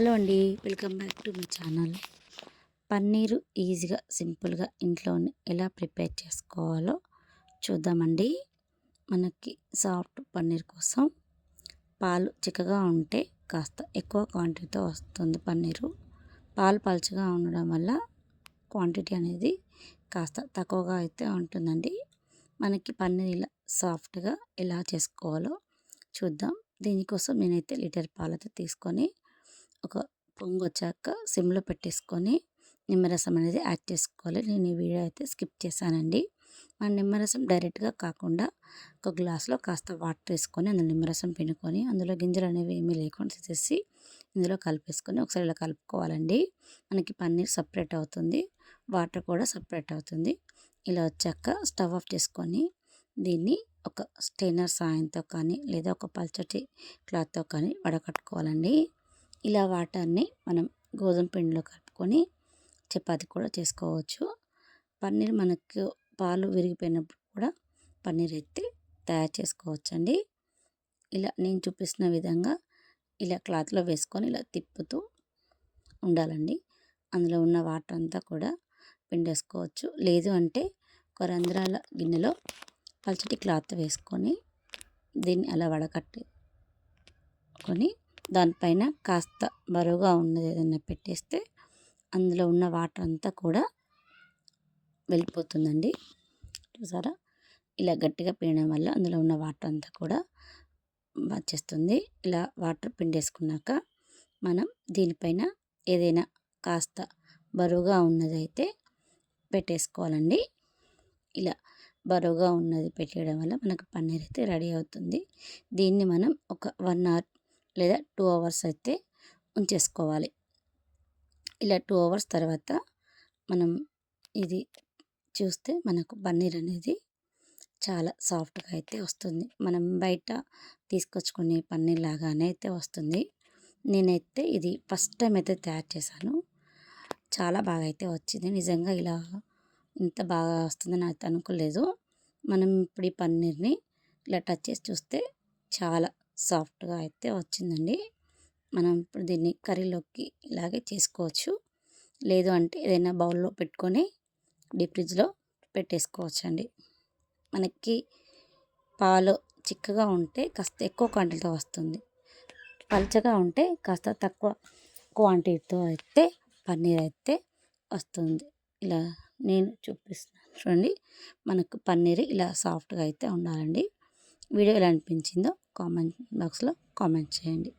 Hello అండి welcome back to my channel. Paneer ఈజీగా సింపుల్గా ఇంట్లోనే ఎలా ప్రిపేర్ చేసుకోవాలో చూద్దామండి. మనకి సాఫ్ట్ పన్నీర్ కోసం పాలు చిక్కగా ఉంటే కాస్త ఎక్కువ క్వాంటిటీతో వస్తుంది పన్నీరు. పాలు పలుచగా ఉండడం వల్ల క్వాంటిటీ అనేది కాస్త తక్కువగా అయితే ఉంటుందండి. మనకి పన్నీర్ ఇలా సాఫ్ట్గా ఎలా చేసుకోవాలో చూద్దాం. దీనికోసం నేనైతే లీటర్ పాలతో తీసుకొని ఒక పొంగు వచ్చాక సిమ్లో పెట్టేసుకొని నిమ్మరసం అనేది యాడ్ చేసుకోవాలి. నేను ఈ వీడియో అయితే స్కిప్ చేశానండి. మన నిమ్మరసం డైరెక్ట్గా కాకుండా ఒక గ్లాస్లో కాస్త వాటర్ వేసుకొని అందులో నిమ్మరసం పిండుకొని అందులో గింజలు అనేవి ఏమీ లేకుండా తీసేసి ఇందులో కలిపేసుకొని ఒకసారి ఇలా కలుపుకోవాలండి. మనకి పన్నీర్ సపరేట్ అవుతుంది. వాటర్ కూడా సపరేట్ అవుతుంది. ఇలా వచ్చాక స్టవ్ ఆఫ్ చేసుకొని దీన్ని ఒక స్టెయినర్ సాయంతో కానీ లేదా ఒక పల్చటి క్లాత్తో కానీ వడకట్టుకోవాలండి. ఇలా వాటర్ని మనం గోధుమ పిండిలో కలుపుకొని చపాతి కూడా చేసుకోవచ్చు. పన్నీర్ మనకు పాలు విరిగిపోయినప్పుడు కూడా పన్నీర్ ఎత్తి తయారు చేసుకోవచ్చండి. ఇలా నేను చూపిస్తున్న విధంగా ఇలా క్లాత్లో వేసుకొని ఇలా తిప్పుతూ ఉండాలండి. అందులో ఉన్న వాటర్ అంతా కూడా పిండేసుకోవచ్చు. లేదు అంటే ఒక రంధ్రాల గిన్నెలో పల్చటి క్లాత్ వేసుకొని దీన్ని అలా వడకట్టుకొని దానిపైన కాస్త బరువుగా ఉన్నది ఏదైనా పెట్టేస్తే అందులో ఉన్న వాటర్ అంతా కూడా వెళ్ళిపోతుందండి. చూసారా? ఇలా గట్టిగా పిండడం వల్ల అందులో ఉన్న వాటర్ అంతా కూడా వచ్చేస్తుంది. ఇలా వాటర్ పిండేసుకున్నాక మనం దీనిపైన ఏదైనా కాస్త బరువుగా ఉన్నదైతే పెట్టేసుకోవాలండి. ఇలా బరువుగా ఉన్నది పెట్టేయడం వల్ల మనకు పన్నీర్ అయితే రెడీ అవుతుంది. దీన్ని మనం ఒక వన్ అవర్ లేదా టూ అవర్స్ అయితే ఉంచేసుకోవాలి. ఇలా టూ అవర్స్ తర్వాత మనం ఇది చూస్తే మనకు పన్నీర్ అనేది చాలా సాఫ్ట్గా అయితే వస్తుంది. మనం బయట తీసుకొచ్చుకునే పన్నీర్ లాగానే అయితే వస్తుంది. నేనైతే ఇది ఫస్ట్ టైం అయితే తయారు చేశాను. చాలా బాగా అయితే వచ్చింది. నిజంగా ఇలా ఇంత బాగా వస్తుందని అయితే అనుకోలేదు. మనం ఇప్పుడు ఈ పన్నీర్ని ఇలా టచ్ చేసి చూస్తే చాలా సాఫ్ట్గా అయితే వచ్చిందండి. మనం ఇప్పుడు దీన్ని కర్రీలోకి ఇలాగే చేసుకోవచ్చు. లేదు అంటే ఏదైనా బౌల్లో పెట్టుకొని డీప్ ఫ్రిడ్జ్లో పెట్టేసుకోవచ్చు అండి మనకి పాలు చిక్కగా ఉంటే కాస్త ఎక్కువ క్వాంటిటీతో వస్తుంది. పలచగా ఉంటే కాస్త తక్కువ క్వాంటిటీతో అయితే పన్నీర్ అయితే వస్తుంది. ఇలా నేను చూపిస్తున్నాను చూడండి. మనకు పన్నీర్ ఇలా సాఫ్ట్గా అయితే ఉండాలండి. వీడియో ఎలా అనిపించిందో కామెంట్ బాక్స్లో కామెంట్ చేయండి.